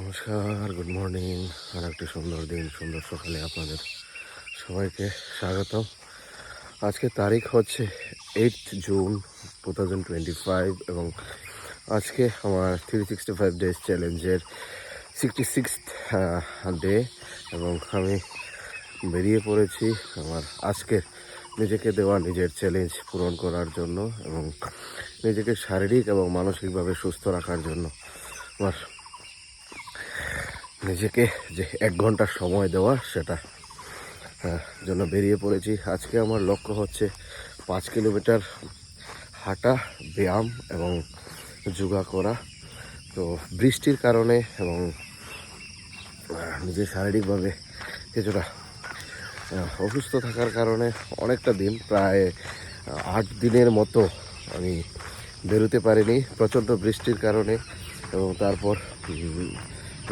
নমস্কার good morning আর একটি সুন্দর দিন, সুন্দর সকালে আপনাদের সবাইকে স্বাগতম। আজকে তারিখ হচ্ছে eight June two thousand twenty five এবং আজকে আমার থ্রি সিক্সটি ফাইভ ডেজ চ্যালেঞ্জের সিক্সটি সিক্স ডে এবং আমি বেরিয়ে পড়েছি আমার আজকে নিজেকে দেওয়া, নিজের চ্যালেঞ্জ পূরণ করার জন্য এবং নিজেকে শারীরিক এবং মানসিকভাবে সুস্থ রাখার জন্য। আমার নিজেকে যে এক ঘণ্টা সময় দেওয়া, সেটা জন্য বেরিয়ে পড়েছি। আজকে আমার লক্ষ্য হচ্ছে পাঁচ কিলোমিটার হাঁটা, ব্যায়াম এবং যোগা করা। তো বৃষ্টির কারণে এবং নিজের শারীরিকভাবে কিছুটা অসুস্থ থাকার কারণে অনেকটা দিন, প্রায় আট দিনের মতো আমি বেরোতে পারিনি। প্রচণ্ড বৃষ্টির কারণে এবং তারপর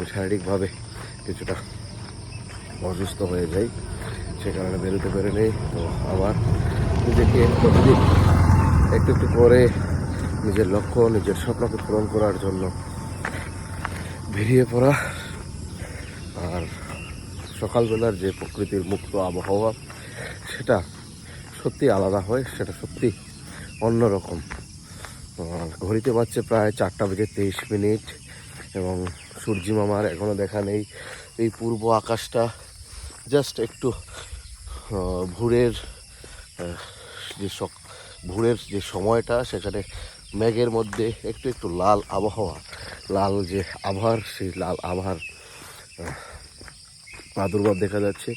উম, শারীরিকভাবে কিছুটা অসুস্থ হয়ে যাই সে কারণে বেরোতে পারিনি। তো আবার নিজেকে প্রতিদিন একটু একটু করে নিজের লক্ষ্য নিজের স্বপ্নকে পূরণ করার জন্য বেরিয়ে পড়া। আর সকালবেলার যে প্রকৃতির মুক্ত আবহাওয়া সেটা সত্যি আলাদা হয় সেটা সত্যি অন্যরকম। ঘড়িতে বাজছে প্রায় চারটা বেজে তেইশ মিনিট। এবং সূর্যি মামার এখনও দেখা নেই। এই পূর্ব আকাশটা জাস্ট একটু ভোরের যে ভোরের যে সময়টা, সেখানে মেঘের মধ্যে একটু একটু লাল আবহাওয়া, লাল যে আভার, সেই লাল আভার প্রাদুর্ভাব দেখা যাচ্ছে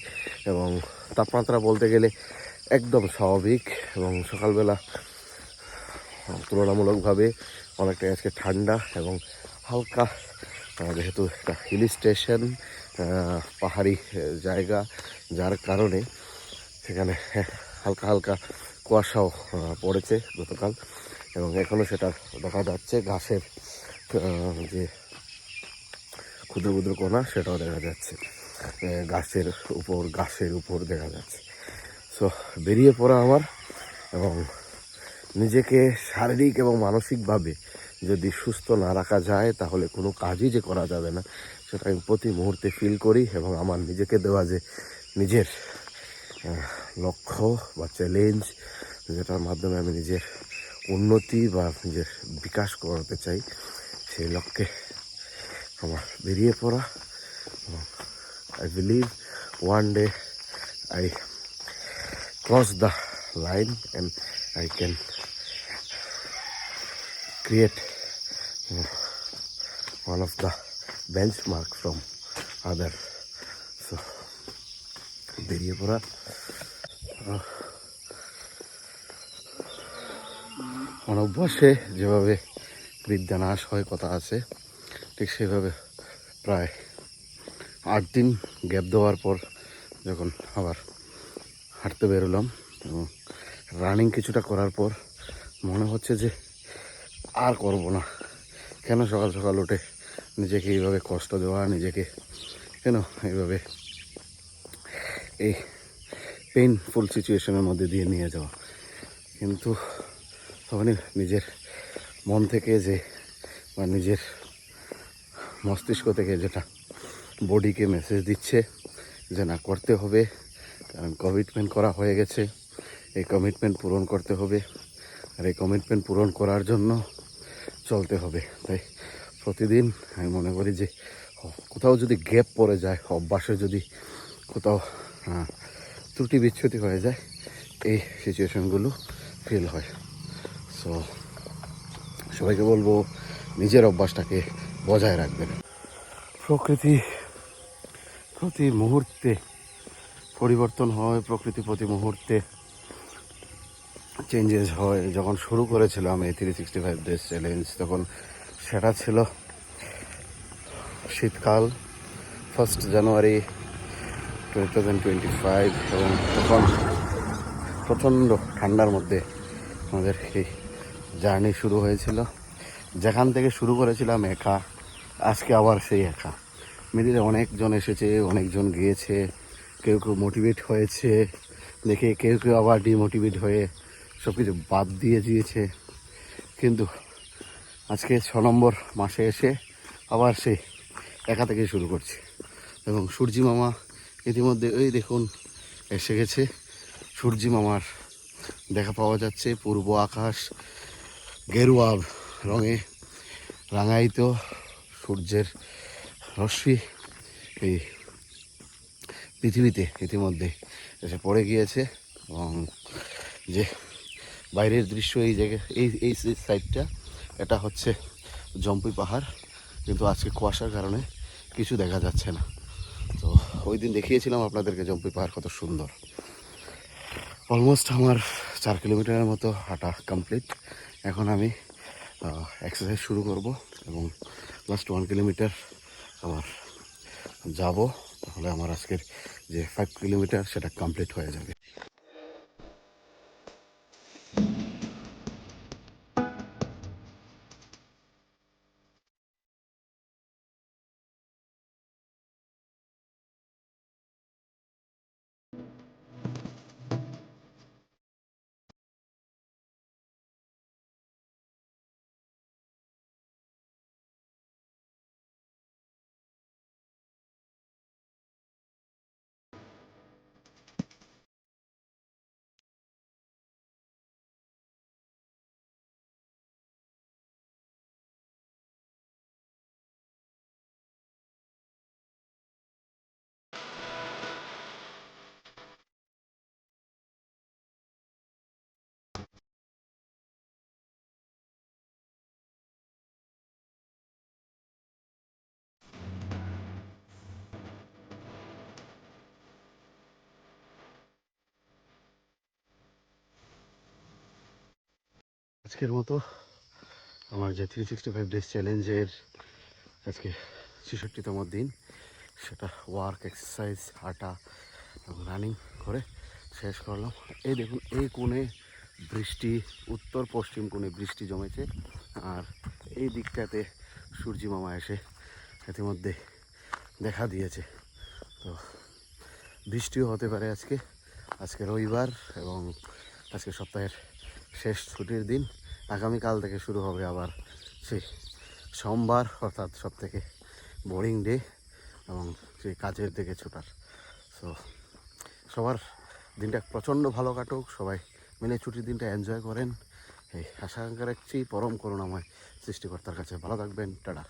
এবং তাপমাত্রা বলতে গেলে একদম স্বাভাবিক এবং সকালবেলা তুলনামূলকভাবে অনেকটা আজকে ঠান্ডা এবং হালকা যেহেতু একটা হিল স্টেশন পাহাড়ি জায়গা যার কারণে সেখানে হ্যাঁ, হালকা হালকা কুয়াশাও পড়েছে গতকাল এবং এখনও সেটা দেখা যাচ্ছে। ঘাসের যে ক্ষুদ্র ক্ষুদ্র কোনা সেটাও দেখা যাচ্ছে। গাছের উপর গাছের উপর দেখা যাচ্ছে। সো বেরিয়ে পড়া আমার এবং নিজেকে শারীরিক এবং মানসিকভাবে যদি সুস্থ না রাখা যায়, তাহলে কোনো কাজই যে করা যাবে না। সেটা আমি প্রতি মুহূর্তে ফিল করি এবং আমার নিজেকে দেওয়া যে নিজের লক্ষ্য বা চ্যালেঞ্জ যেটার মাধ্যমে আমি নিজের উন্নতি বা নিজের বিকাশ করাতে চাই, সেই লক্ষ্যে আমার বেরিয়ে পড়া। I believe one day I cross the line and I can create you know, one of the benchmark from other so বেরিয়ে পড়া অনভ্যাসে যেভাবে বিদ্যা নাশ হয় কথা আছে ঠিক সেভাবে প্রায় আট দিন গ্যাপ দেওয়ার পর যখন আবার হাঁটতে বেরোলাম এবং রানিং কিছুটা করার পর মনে হচ্ছে যে আর করব না। কেন সকাল সকাল উঠে নিজেকে এইভাবে কষ্ট দেওয়া, নিজেকে কেন এইভাবে এই পেইনফুল সিচুয়েশনের মধ্যে দিয়ে নিয়ে যাওয়া। কিন্তু তখনই নিজের মন থেকে যে বা নিজের মস্তিষ্ক থেকে যেটা বডিকে মেসেজ দিচ্ছে যে না, করতে হবে। কারণ কমিটমেন্ট করা হয়ে গেছে। এই কমিটমেন্ট পূরণ করতে হবে। আর এই কমিটমেন্ট পূরণ করার জন্য চলতে হবে। তাই প্রতিদিন আমি মনে করি যে, কোথাও যদি গ্যাপ পড়ে যায়, অভ্যাসে যদি কোথাও ত্রুটি বিচ্ছুতি হয়ে যায়, এই সিচুয়েশনগুলো ফিল হয়। সো সবাইকে বলব, নিজের অভ্যাসটাকে বজায় রাখবেন। প্রকৃতি প্রতি মুহূর্তে পরিবর্তন হয়, প্রকৃতি প্রতি মুহূর্তে। চেঞ্জেস হয়। যখন শুরু করেছিলাম এই three sixty five days challenge তখন সেটা ছিল শীতকাল first January two thousand twenty five এবং তখন প্রচণ্ড ঠান্ডার মধ্যে আমাদের এই জার্নি শুরু হয়েছিল। যেখান থেকে শুরু করেছিলাম একা, আজকে আবার সেই একা। মিডিলে অনেকজন এসেছে, অনেকজন গিয়েছে, কেউ কেউ মোটিভেট হয়েছে, দেখে কেউ কেউ আবার ডিমোটিভেট হয়ে সব কিছু বাদ দিয়ে দিয়েছে। কিন্তু আজকে ছ নম্বর মাসে এসে আবার সেই একা থেকে শুরু করছি। এবং সূর্যি মামা ইতিমধ্যে ওই দেখুন, এসে গেছে। সূর্যি মামার দেখা পাওয়া যাচ্ছে পূর্ব আকাশ গেরুয়া রঙে রাঙায়িত সূর্যের রশ্মি। এই পৃথিবীতে ইতিমধ্যে এসে পড়ে গিয়েছে। এবং যে বাইরের দৃশ্য এই জায়গায় এই এই সাইডটা এটা হচ্ছে জম্পুই পাহাড়। কিন্তু আজকে কুয়াশার কারণে কিছু দেখা যাচ্ছে না। তো ওই দিন দেখিয়েছিলাম আপনাদেরকে জম্পুই পাহাড় কত সুন্দর। অলমোস্ট আমার চার কিলোমিটারের মতো হাঁটা কমপ্লিট এখন আমি এক্সারসাইজ শুরু করব এবং লাস্ট ওয়ান কিলোমিটার আমার যাব। তাহলে আমার আজকের যে ফাইভ কিলোমিটার, সেটা কমপ্লিট হয়ে যাবে। আজকের মতো আমার যে থ্রি সিক্সটি ফাইভ ডেজ চ্যালেঞ্জের আজকে ছেষট্টিতম দিন। সেটা ওয়ার্ক এক্সারসাইজ হাঁটা, এবং রানিং করে শেষ করলাম। এই দেখুন, এই কোণে বৃষ্টি, উত্তর পশ্চিম কোণে বৃষ্টি জমেছে, আর এই দিকটাতে সূর্যি মামা এসে ইতিমধ্যে দেখা দিয়েছে। তো বৃষ্টিও হতে পারে আজকে আজকে রবিবার এবং আজকে সপ্তাহের শেষ ছুটির দিন। আগামীকাল থেকে শুরু হবে আবার সেই সোমবার, অর্থাৎ সব থেকে বোরিং ডে এবং সেই কাজের দিকে ছোটার। সো সবার দিনটা প্রচণ্ড ভালো কাটুক, সবাই মিলে ছুটির দিনটা এনজয় করেন। এই আশা রাখছি পরম করুণাময় সৃষ্টিকর্তার কাছে ভালো থাকবেন। টাটা।